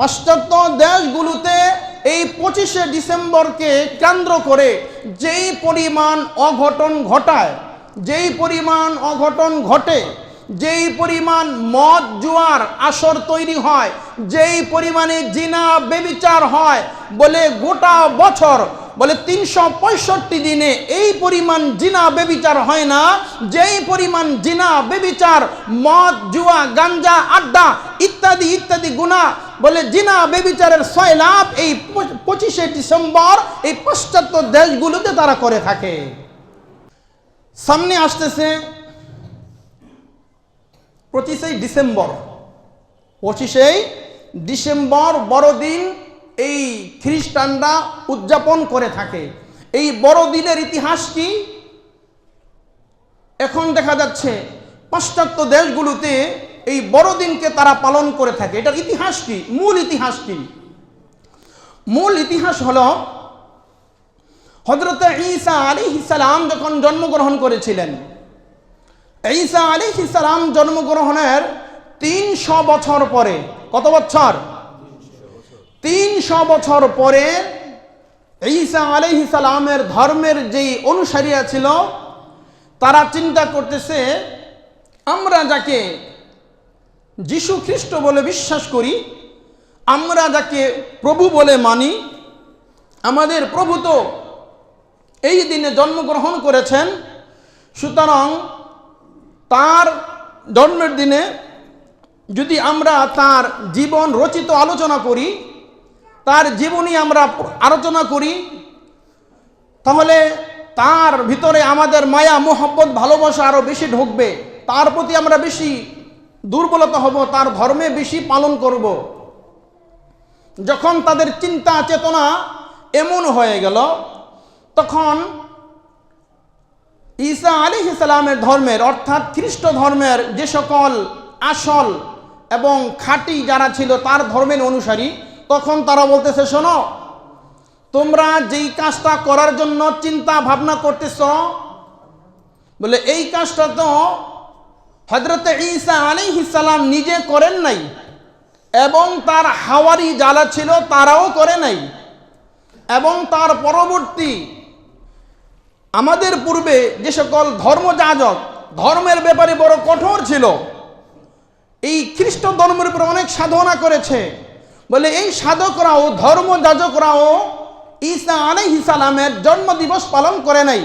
পাশ্চাত্য দেশগুলোতে এই পঁচিশে ডিসেম্বরকে কেন্দ্র করে যেই পরিমাণ অঘটন ঘটায়, যেই পরিমাণ অঘটন ঘটে, যেই পরিমাণ মদ জুয়ার আসর তৈরি হয়, যেই পরিমাণে জিনা বেবিচার হয়, বলে গোটা বছর, বলে তিনশো পঁয়ষট্টি দিনে এই পরিমাণ জিনা বেবিচার হয় না, যেই পরিমাণ জিনা বেবিচার, মদ, জুয়া, গাঞ্জা, আড্ডা ইত্যাদি ইত্যাদি গুণা বলে, জিনা বেবিচারের ছয় লাভ এই পঁচিশে ডিসেম্বর এই পাশ্চাত্য দেশগুলোতে তারা করে থাকে। সামনে আসতেছে পঁচিশে ডিসেম্বর। পঁচিশেই ডিসেম্বর বড়দিন এই খ্রিস্টানরা উদযাপন করে থাকে। এই বড়দিনের ইতিহাস কি? এখন দেখা যাচ্ছে পাশ্চাত্য দেশগুলোতে এই বড়দিনকে তারা পালন করে থাকে। এটার ইতিহাস কি? মূল ইতিহাস কি? মূল ইতিহাস হল হজরত ঈসা আলী সালাম যখন জন্মগ্রহণ করেছিলেন। ঈসা আলী সালাম জন্মগ্রহণের তিনশো বছর পরে, কত বছর? তিনশো বছর পরে ঈসা আলী সালামের ধর্মের যেই অনুসারীরা ছিল, তারা চিন্তা করতেছে, আমরা যাকে যিশু খ্রিস্ট বলে বিশ্বাস করি, আমরা যাকে প্রভু বলে মানি, আমাদের প্রভু তো এই দিনে জন্মগ্রহণ করেছেন, সুতরাং তার জন্মের দিনে যদি আমরা তার জীবন রচিত আলোচনা করি, তার জীবনী আমরা আলোচনা করি, তাহলে তার ভিতরে আমাদের মায়া, মোহব্বত, ভালোবাসা আরও বেশি ঢুকবে, তার প্রতি আমরা বেশি দুর্বলতা হব, তার ধর্মে বেশি পালন করব। যখন তাদের চিন্তা, চেতনা এমন হয়ে গেল, তখন ঈসা আলী ইসলামের ধর্মের, অর্থাৎ খ্রিস্ট ধর্মের যে সকল আসল এবং খাঁটি যারা ছিল তার ধর্মের অনুসারী, তখন তারা বলতেছে, শোনো, তোমরা যেই কাজটা করার জন্য চিন্তা ভাবনা করতেছ, বলে এই কাজটা তো হজরত ঈসা আলী ইসালাম নিজে করেন নাই এবং তার হাওয়ারি যারা ছিল তারাও করে নাই এবং তার পরবর্তী আমাদের পূর্বে যে সকল ধর্মযাজক ধর্মের ব্যাপারে বড় কঠোর ছিল, এই খ্রিস্ট ধর্মের উপর অনেক সাধনা করেছে। বলে এই সাধকরাও ধর্মযাজকরাও ঈসা আলাই সালামের জন্মদিবস পালন করে নাই।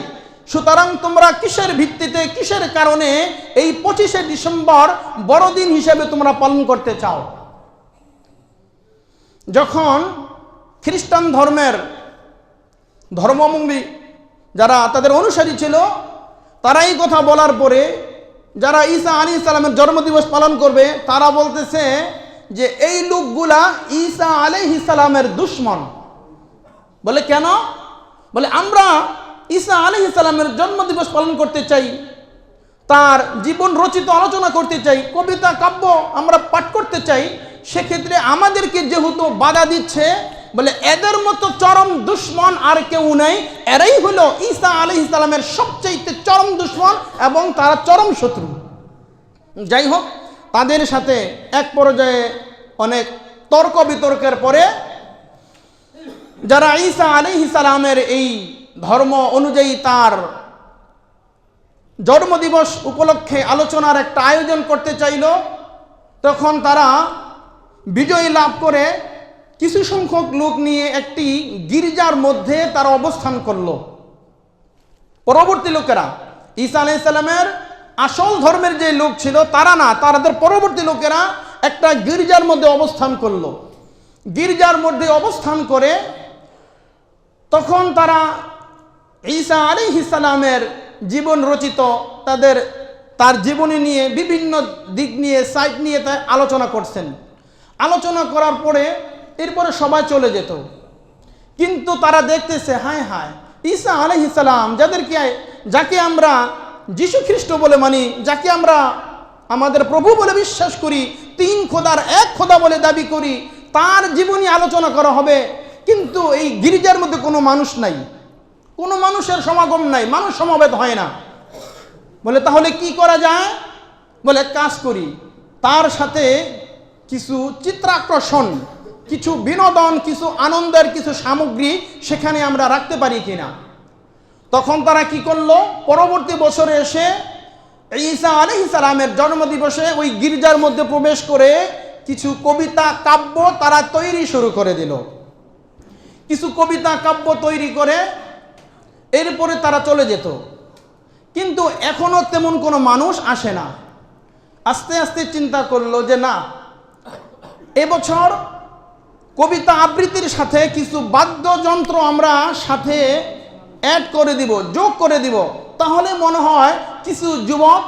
সুতরাং তোমরা কিসের ভিত্তিতে, কিসের কারণে এই পঁচিশে ডিসেম্বর বড়দিন হিসেবে তোমরা পালন করতে চাও? যখন খ্রিস্টান ধর্মের ধর্মমঙ্গী যারা তাদের অনুসারী ছিল, তারা এই কথা বলার পরে যারা ঈসা আলী ইসলামের জন্মদিবস পালন করবে, তারা বলতেছে যে এই লোকগুলা ঈসা আলী ইসলামের দুশ্মন। বলে কেন? বলে আমরা ঈসা আলী ইসলামের জন্মদিবস পালন করতে চাই, তার জীবন রচিত আলোচনা করতে চাই, কবিতা, কাব্য আমরা পাঠ করতে চাই, সেক্ষেত্রে আমাদেরকে যেহেতু বাধা দিচ্ছে, বলে এদের মতো চরম দুশ্মন আর কেউ নেই। এরাই হলো ঈসা আলী ইসলামের সবচেয়ে চরম দুশ্মন এবং তারা চরম শত্রু। যাই হোক, তাদের সাথে এক পর্যায়ে অনেক তর্ক বিতর্কের পরে যারা ঈসা আলী ইসলামের এই ধর্ম অনুযায়ী তার জন্মদিবস উপলক্ষে আলোচনার একটা আয়োজন করতে চাইল। তখন তারা বিজয় লাভ করে কিছু সংখ্যক লোক নিয়ে একটি গির্জার মধ্যে তারা অবস্থান করল। পরবর্তী লোকেরা, ঈসা আলাইসাল্লামের আসল ধর্মের যে লোক ছিল তারা না, তাদের পরবর্তী লোকেরা একটা গির্জার মধ্যে অবস্থান করল। গির্জার মধ্যে অবস্থান করে তখন তারা ঈসা আলী ইসালামের জীবন রচিত, তাদের, তার জীবনী নিয়ে বিভিন্ন দিক নিয়ে সাইট নিয়ে তা আলোচনা করছেন। আলোচনা করার পরে এরপরে সবাই চলে যেত। কিন্তু তারা দেখতেছে, হায় হায়, ঈসা আলহ ইসালাম যাদেরকে যাকে আমরা যীশু খ্রিস্ট বলে মানি, যাকে আমরা আমাদের প্রভু বলে বিশ্বাস করি, তিন খোদার এক খোদা বলে দাবি করি, তার জীবনী আলোচনা করা হবে। কিন্তু এই গির্জার মধ্যে কোনো মানুষ নাই। কোনো মানুষের সমাগম নাই, মানুষ সমবেত হয় না। বলে, তাহলে কি করা যায়? বলে কাজ করি। তার সাথে কিছু চিত্রাকর্ষণ, কিছু বিনোদন, কিছু আনন্দের কিছু সামগ্রী সেখানে আমরা রাখতে পারি কিনা। তখন তারা কি করল? পরবর্তী বছরে এসে ঈসা আলহ সালামের জন্মদিবসে ওই গির্জার মধ্যে প্রবেশ করে কিছু কবিতা, কাব্য তারা তৈরি শুরু করে দিল। কিছু কবিতা, কাব্য তৈরি করে এরপরে তারা চলে যেত। কিন্তু এখনও তেমন কোনো মানুষ আসে না। আস্তে আস্তে চিন্তা করল যে না, এবছর কবিতা আবৃত্তির সাথে কিছু বাদ্যযন্ত্র আমরা সাথে অ্যাড করে দিব, যোগ করে দিব। তাহলে মনে হয় কিছু যুবক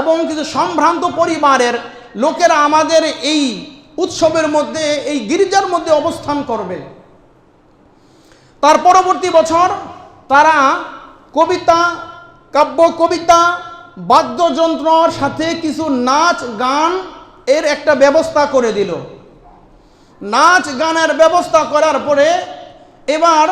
এবং কিছু সম্ভ্রান্ত পরিবারের লোকেরা আমাদের এই উৎসবের মধ্যে, এই গির্জার মধ্যে অবস্থান করবে। তার পরবর্তী বছর তারা কবিতা, কাব্য কবিতা, বাদ্যযন্ত্রর সাথে কিছু নাচ গান এর একটা ব্যবস্থা করে দিল। নাচ গানের ব্যবস্থা করার পরে এবার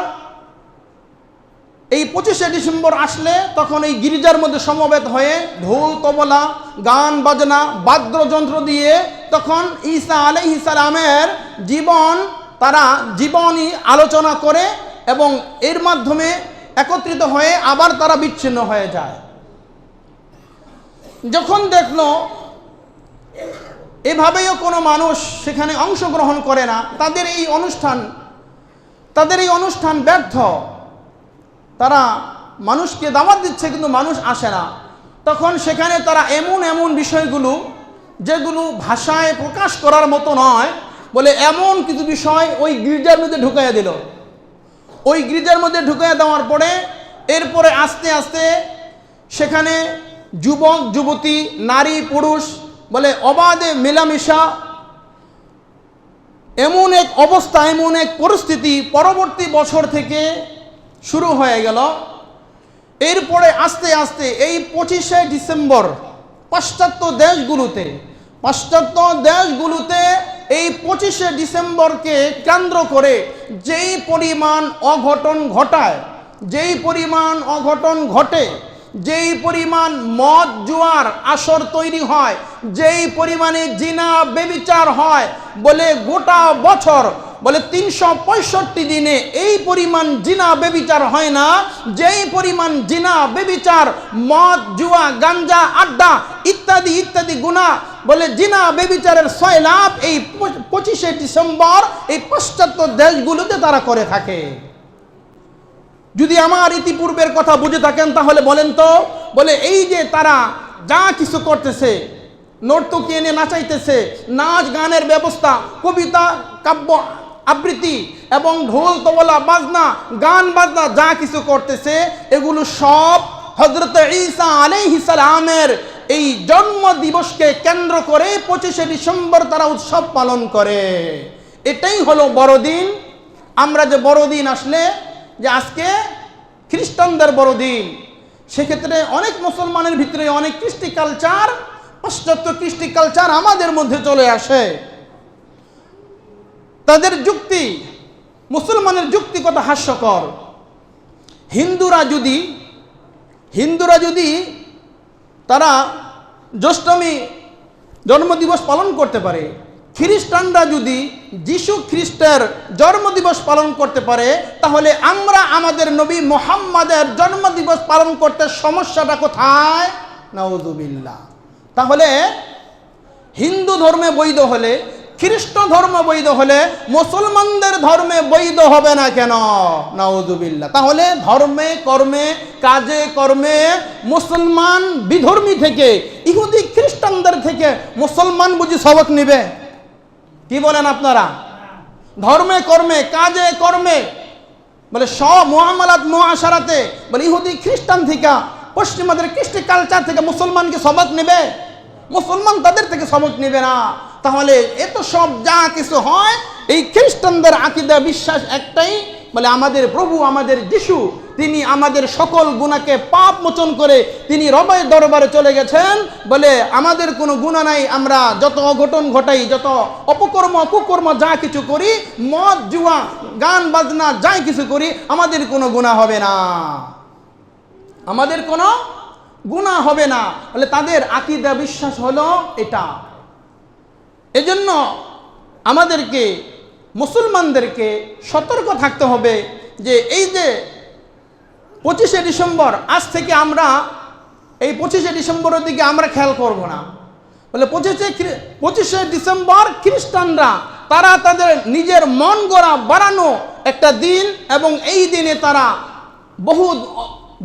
এই পঁচিশে ডিসেম্বর আসলে তখন এই গির্জার মধ্যে সমবেত হয়ে ঢোল, তবলা, গান, বাজনা, বাদ্যযন্ত্র দিয়ে তখন ঈসা আলাইহিস সালামের জীবন, তারা জীবনই আলোচনা করে এবং এর মাধ্যমে একত্রিত হয়ে আবার তারা বিচ্ছিন্ন হয়ে যায়। যখন দেখল এভাবেও কোনো মানুষ সেখানে অংশগ্রহণ করে না, তাদের এই অনুষ্ঠান, তাদের এই অনুষ্ঠান ব্যর্থ। তারা মানুষকে দাওয়াত দিচ্ছে কিন্তু মানুষ আসে না। তখন সেখানে তারা এমন এমন বিষয়গুলো, যেগুলো ভাষায় প্রকাশ করার মতো নয় বলে এমন কিছু বিষয় ওই গির্জার মধ্যে ঢুকাইয়া দিল। ওই গির্জার মধ্যে ঢুকাইয়া দেওয়ার পরে এরপরে আস্তে আস্তে সেখানে যুবক, যুবতী, নারী, পুরুষ বলে অবাধে মেলামেশা, এমন এক অবস্থা, এমন এক পরিস্থিতি পরবর্তী বছর থেকে শুরু হয়ে গেল। এরপরে আস্তে আস্তে এই পঁচিশে ডিসেম্বর পাশ্চাত্য দেশগুলোতে পাশ্চাত্য দেশগুলোতে এই পঁচিশে ডিসেম্বরকে কেন্দ্র করে যেই পরিমাণ অঘটন ঘটায়, যেই পরিমাণ অঘটন ঘটে, যেই পরিমাণ মদ জুয়ার আসর তৈরি হয়, যেই পরিমাণে জিনা বেবিচার হয় বলে গোটা বছর, বলে তিনশো পঁয়ষট্টি দিনে এই পরিমাণ জিনা বেবিচার হয় না, যেই পরিমাণ জিনা বেবিচার, মদ, জুয়া, গাঞ্জা, আড্ডা ইত্যাদি ইত্যাদি গুণা বলে, জিনা বেবিচারের ছয় লাভ এই পঁচিশে ডিসেম্বর এই পাশ্চাত্য দেশগুলোতে তারা করে থাকে। যদি আমার ইতিপূর্বের কথা বুঝে থাকেন, তাহলে বলেন তো, বলে, এই যে তারা যা কিছু করতেছে, নর্তকী এনে নাচাইতেছে, নাচ গানের ব্যবস্থা, কবিতা, কাব্য আবৃত্তি এবং ঢোল, তবলা, বাজনা, গান, বাজনা যা কিছু করতেছে, এগুলো সব হজরত ঈসা আলাইহিস সালামের এই জন্ম দিবসকে কেন্দ্র করে পঁচিশে ডিসেম্বর তারা উৎসব পালন করে। এটাই হলো বড়দিন। আমরা যে বড়দিন আসলে, যে আজকে খ্রিস্টানদের বড়দিন, সেক্ষেত্রে অনেক মুসলমানের ভিতরে অনেক কৃষ্টি কালচার পাশ্চাত্য কৃষ্টি কালচার আমাদের মধ্যে চলে আসে। তাদের যুক্তি, মুসলমানের যুক্তি কত হাস্যকর। হিন্দুরা যদি হিন্দুরা যদি তারা জ্যৈষ্ঠমী জন্মদিবস পালন করতে পারে। খ্রিস্টানরা যদি যিশু খ্রিস্টের জন্মদিবস পালন করতে পারে, তাহলে আমরা আমাদের নবী মোহাম্মদের জন্মদিবস পালন করতে সমস্যাটা কোথায়? নওজুবিল্লা তাহলে হিন্দু ধর্মে বৈধ হলে খ্রিস্ট ধর্ম বৈধ হলে মুসলমানদের ধর্মে বৈধ হবে না কেন? নওজুবিল্লা তাহলে ধর্মে, কর্মে, কাজে, কর্মে মুসলমান বিধর্মী থেকে, ইহুদি খ্রিস্টানদের থেকে মুসলমান বুঝি সবক নিবে? কি বলেন আপনারা? ধর্মে, কর্মে, কাজে, কর্মে বলে সব মোহাম্মলাত মোয়াশারাতে বলে ইহুদি খ্রিস্টান থেকে, পশ্চিমাদের কৃষ্টি কালচার থেকে মুসলমানকে সবক নেবে? মুসলমান তাদের থেকে সবক নেবে না। তাহলে এত সব যা কিছু হয়, এই খ্রিস্টানদের আকিদা বিশ্বাস একটাই, বলে আমাদের প্রভু আমাদের যিশু, তিনি আমাদের সকল গুণাকে পাপ মোচন করে তিনি রবের দরবারে চলে গেছেন, বলে আমাদের কোনো গুণা নাই, আমরা যত অঘটন ঘটাই, যত অপকর্ম, কুকর্ম যা কিছু করি, মদ, জুয়া, গান, বাজনা, যাই কিছু করি, আমাদের কোনো গুণা হবে না। আমাদের কোনো গুণা হবে না। বলে তাদের আকিদা বিশ্বাস হলো এটা। এজন্য আমাদেরকে, মুসলমানদেরকে সতর্ক থাকতে হবে যে এই যে পঁচিশে ডিসেম্বর, আজ থেকে আমরা এই পঁচিশে ডিসেম্বরের দিকে আমরা খেয়াল করব না। বলে পঁচিশে পঁচিশে ডিসেম্বর খ্রিস্টানরা, তারা তাদের নিজের মন গড়া বাড়ানো একটা দিন এবং এই দিনে তারা বহুত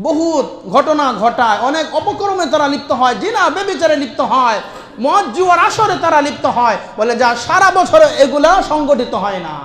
বহুত ঘটনা ঘটায়। অনেক অপকর্মে তারা লিপ্ত হয়, জিনা, বেবিচারে লিপ্ত হয়। মদ জুয়ার আসরে তারা লিপ্ত হয়। বলে যা সারা বছর এগুলা সংগঠিত হয় না।